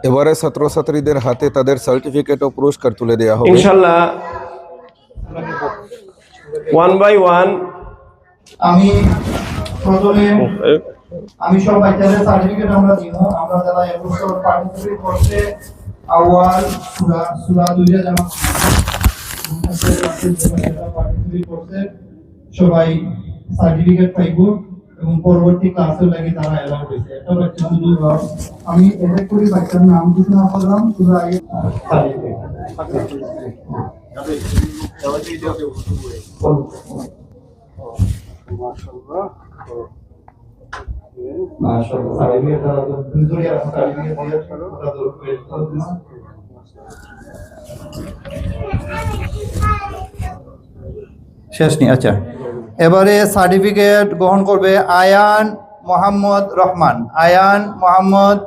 এবারে ছাত্রছাত্রীদের হাতে তাদের সার্টিফিকেট ও পুরস্কার তুলে দেওয়া হবে ইনশাল্লাহ ওয়ান বাই ওয়ান আমি প্রথমে আমি সব বাচ্চাদের সার্টিফিকেট আমরা দিব আমরা যারা এবছর পার্টিসিপেট করছে আওয়াল সুরা সুরা দুইটা জামা পার্টিসিপেট করছে সবাই সার্টিফিকেট পাইব এবং পরবর্তী ক্লাসের লাগি তারা অ্যালাউড হয়েছে। শুধু আহ, আমি এটা করি বাচ্চার নাম ঘোষণা করলাম শুধু আগে শেষ নি আচ্ছা। এবারে সার্টিফিকেট গ্রহণ করবে আয়ান মোহাম্মদ রহমান। আয়ান মোহাম্মদ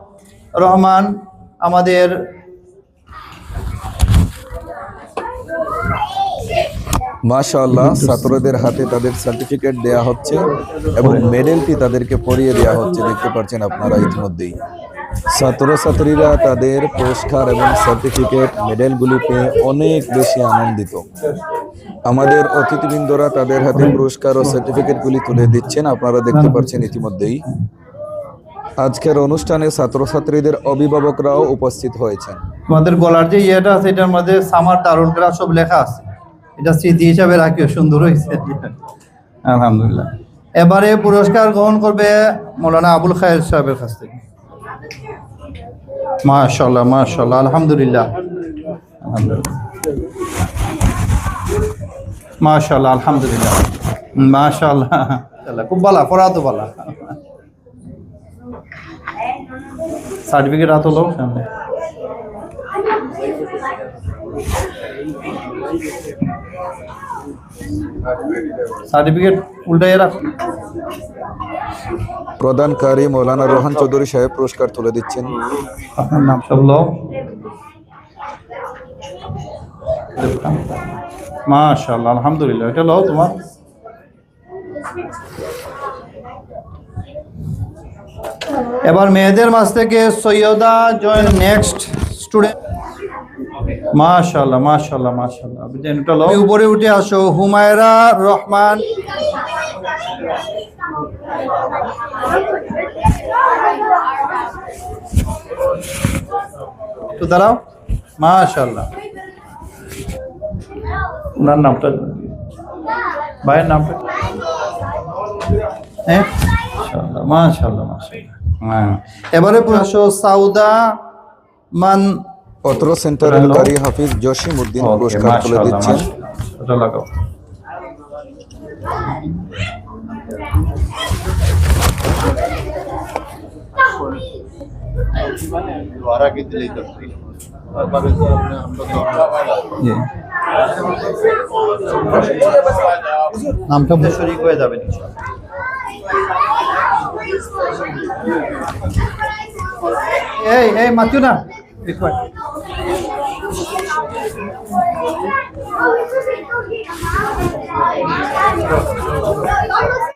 রহমান আমাদের মাশাআল্লাহ, ছাত্রদের হাতে তাদের সার্টিফিকেট দেয়া হচ্ছে এবং মেডেলটি তাদেরকে পরিয়ে দেওয়া হচ্ছে, দেখতে পাচ্ছেন আপনারা ইতিমধ্যেই। ছাত্রছাত্রীরা তাদের পুরস্কার এবং সার্টিফিকেট, মেডেলগুলি পেয়ে অনেক বেশি আনন্দিত। আমাদের অতিথিবৃন্দরা তাদের হাতে পুরস্কার ও সার্টিফিকেটগুলি তুলে দিচ্ছেন। আপনারা দেখতে পাচ্ছেন ইতিমধ্যেই আজকের অনুষ্ঠানে ছাত্রছাত্রীদের অভিভাবকরাও উপস্থিত হয়েছেন। আমাদের গলার যে ইয়েটা আছে এটার মধ্যে সামার দারুণ করা সব লেখা আছে। এটা স্মৃতি হিসাবে রাখিও সুন্দর হয়েছে। আলহামদুলিল্লাহ। এবারে পুরস্কার গ্রহণ করবে মৌলানা আবুল খায়ের সাহেবের কাছ থেকে। মাশাল্লাহ মাশাল্লাহ আলহামদুলিল্লাহ। আলহামদুলিল্লাহ। মাশাল্লাহ আলহামদুলিল্লাহ। মাশাল্লাহ খুব ভালো পড়া তো ভালো। সার্টিফিকেট হাত হলো? সামনে সার্টিফিকেট উল্টাই রাখ প্রদানকারী মৌলানা রোহান চৌধুরী সাহেব পুরস্কার তুলে দিচ্ছেন। আপনার নাম সব লো মাশাআল্লাহ, আলহামদুলিল্লাহ। এটা লো তোমার। এবার মেয়েদের মাঝ থেকে সৈয়দা জয়েন নেক্সট স্টুডেন্ট মাশাআল্লাহ মাশাআল্লাহ বিদায়, এটা লো উপরে উঠে আসো, হুমায়রা রহমান। একটু দাঁড়াও। মাশাআল্লাহ। ওনার নামটা ভাইয়ের নামটা? হ্যাঁ? মাশাআল্লাহ মাশাআল্লাহ মাশাআল্লাহ। হ্যাঁ। এবারে পুরো সাউদা মান অত্র সেন্টারের কারি হাফিজ জসিম উদ্দিন পুরস্কার তুলে দিচ্ছেন। নামটা শরীক হয়ে যাবেন এই এই মাতিও না.